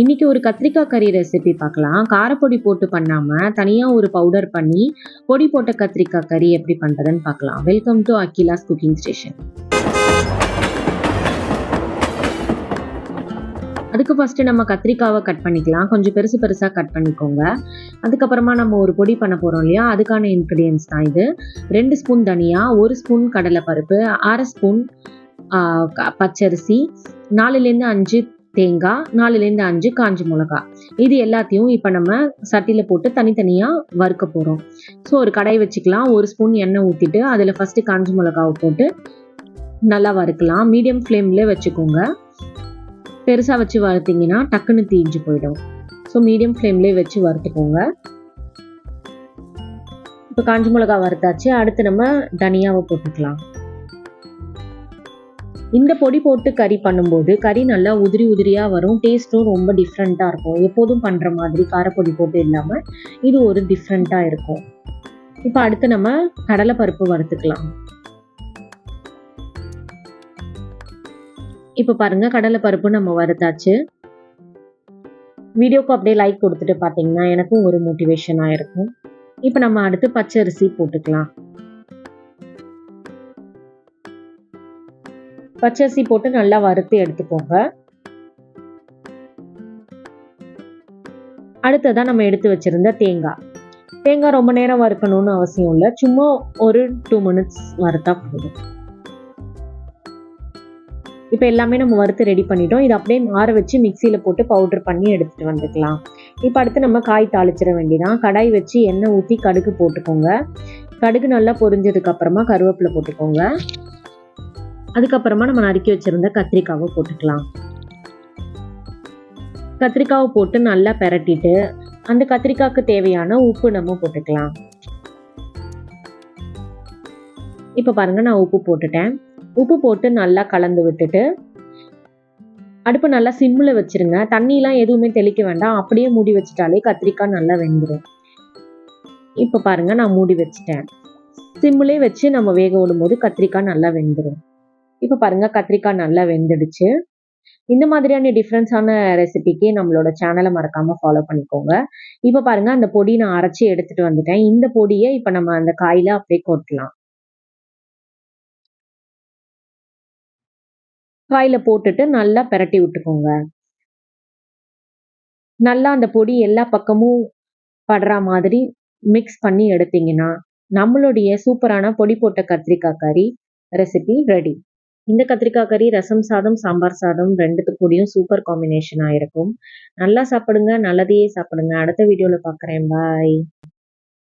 இன்னைக்கு ஒரு கத்திரிக்காய் கறி ரெசிபி பார்க்கலாம். காரப்பொடி போட்டு பண்ணாமல் தனியாக ஒரு பவுடர் பண்ணி பொடி போட்ட கத்திரிக்காய் கறி எப்படி பண்ணுறதுன்னு பார்க்கலாம். Welcome to Akila's cooking station அதுக்கு ஃபஸ்ட்டு நம்ம கத்திரிக்காவை கட் பண்ணிக்கலாம். கொஞ்சம் பெருசு பெருசாக கட் பண்ணிக்கோங்க. அதுக்கப்புறமா நம்ம ஒரு பொடி பண்ண போகிறோம் இல்லையா? அதுக்கான இன்க்ரீடியன்ஸ் தான் இது. ரெண்டு ஸ்பூன் தனியா ஒரு ஸ்பூன் கடலைப்பருப்பு அரை ஸ்பூன் பச்சரிசி நாலுலேருந்து அஞ்சு தேங்காய் நாலுலேருந்து அஞ்சு காஞ்சி மிளகா. இது எல்லாத்தையும் இப்போ நம்ம சட்டியில் போட்டு தனித்தனியாக வறுக்க போகிறோம் ஸோ ஒரு கடாய் வச்சுக்கலாம். ஒரு ஸ்பூன் எண்ணெய் ஊற்றிட்டு அதில் ஃபஸ்ட்டு காஞ்சி மிளகாவை போட்டு நல்லா வறுக்கலாம். மீடியம் ஃப்ளேமில் வச்சுக்கோங்க. பெருசாக வச்சு வறுத்தீங்கன்னா டக்குன்னு தீஞ்சு போயிடும். ஸோ மீடியம் ஃப்ளேம்லேயே வச்சு வறுத்துக்கோங்க. இப்போ காஞ்சி மிளகா வறுத்தாச்சு. அடுத்து நம்ம தனியாவை போட்டுக்கலாம். இந்த பொடி போட்டு கறி பண்ணும்போது கறி நல்லா உதிரி உதிரியாக வரும். டேஸ்ட்டும் ரொம்ப டிஃப்ரெண்ட்டாக இருக்கும். எப்போதும் பண்ணுற மாதிரி காரப்பொடி போட்டு இல்லாமல் இது ஒரு டிஃப்ரெண்ட்டாக இருக்கும். இப்போ அடுத்து நம்ம கடலைப்பருப்பு வறுத்துக்கலாம். இப்போ பாருங்க கடலைப்பருப்பு நம்ம வறுத்தாச்சு. வீடியோக்கு அப்படியே லைக் கொடுத்துட்டு பார்த்தீங்கன்னா எனக்கும் ஒரு மோட்டிவேஷனாக இருக்கும். இப்போ நம்ம அடுத்து பச்சரிசி போட்டுக்கலாம். பச்சரிசி போட்டு நல்லா வறுத்து எடுத்துக்கோங்க. அடுத்ததான் நம்ம எடுத்து வச்சிருந்த தேங்காய். தேங்காய் ரொம்ப நேரம் வறுக்கணும்னு அவசியம் இல்லை. சும்மா ஒரு டூ மினிட்ஸ் வறுத்தா போதும். இப்போ எல்லாமே நம்ம வறுத்து ரெடி பண்ணிட்டோம். இதை அப்படியே மாற வச்சு மிக்சியில் போட்டு பவுடர் பண்ணி எடுத்துகிட்டு வந்துக்கலாம். இப்போ அடுத்து நம்ம காய் தாளிச்சிட வேண்டியதான் கடாய் வச்சு எண்ணெய் ஊற்றி கடுகு போட்டுக்கோங்க. கடுகு நல்லா பொரிஞ்சதுக்கு அப்புறமா கருவேப்பிலை போட்டுக்கோங்க. அதுக்கப்புறமா நம்ம நறுக்கி வச்சுருந்த கத்திரிக்காவை போட்டுக்கலாம். கத்திரிக்காவை போட்டு நல்லா பெரட்டிட்டு அந்த கத்திரிக்காய்க்கு தேவையான உப்பு நம்ம போட்டுக்கலாம். இப்போ பாருங்க நான் உப்பு போட்டுட்டேன். உப்பு போட்டு நல்லா கலந்து விட்டுட்டு அடுப்பு நல்லா சிம்மில் வச்சிருங்க. தண்ணிலாம் எதுவுமே தெளிக்க வேண்டாம். அப்படியே மூடி வச்சிட்டாலே கத்திரிக்காய் நல்லா வெந்துடும் இப்போ பாருங்க நான் மூடி வச்சிட்டேன். சிம்மிலே வச்சு நம்ம வேக விடும்போது கத்திரிக்காய் நல்லா வெந்துடும் இப்போ பாருங்க கத்திரிக்காய் நல்லா வெந்துடுச்சு. இந்த மாதிரியான டிஃப்ரென்ஸான ரெசிபிக்கு நம்மளோட சேனலை மறக்காம ஃபாலோ பண்ணிக்கோங்க. இப்போ பாருங்க அந்த பொடி நான் அரைச்சி எடுத்துட்டு வந்துட்டேன். இந்த பொடியை இப்போ நம்ம அந்த காயில அப்படியே கொட்டலாம். காயில போட்டுட்டு நல்லா பெரட்டி விட்டுக்கோங்க. நல்லா அந்த பொடி எல்லா பக்கமும் படுற மாதிரி மிக்ஸ் பண்ணி எடுத்தீங்கன்னா நம்மளுடைய சூப்பரான பொடி போட்ட கத்திரிக்காய் கறி ரெசிபி ரெடி இந்த கத்திரிக்காய் கறி ரசம் சாதம் சாம்பார் சாதம் ரெண்டுத்து கூடயும் சூப்பர் காம்பினேஷனாக இருக்கும். நல்லா சாப்பிடுங்க நல்லதையே சாப்பிடுங்க. அடுத்த வீடியோவில் பார்க்குறேன் பாய்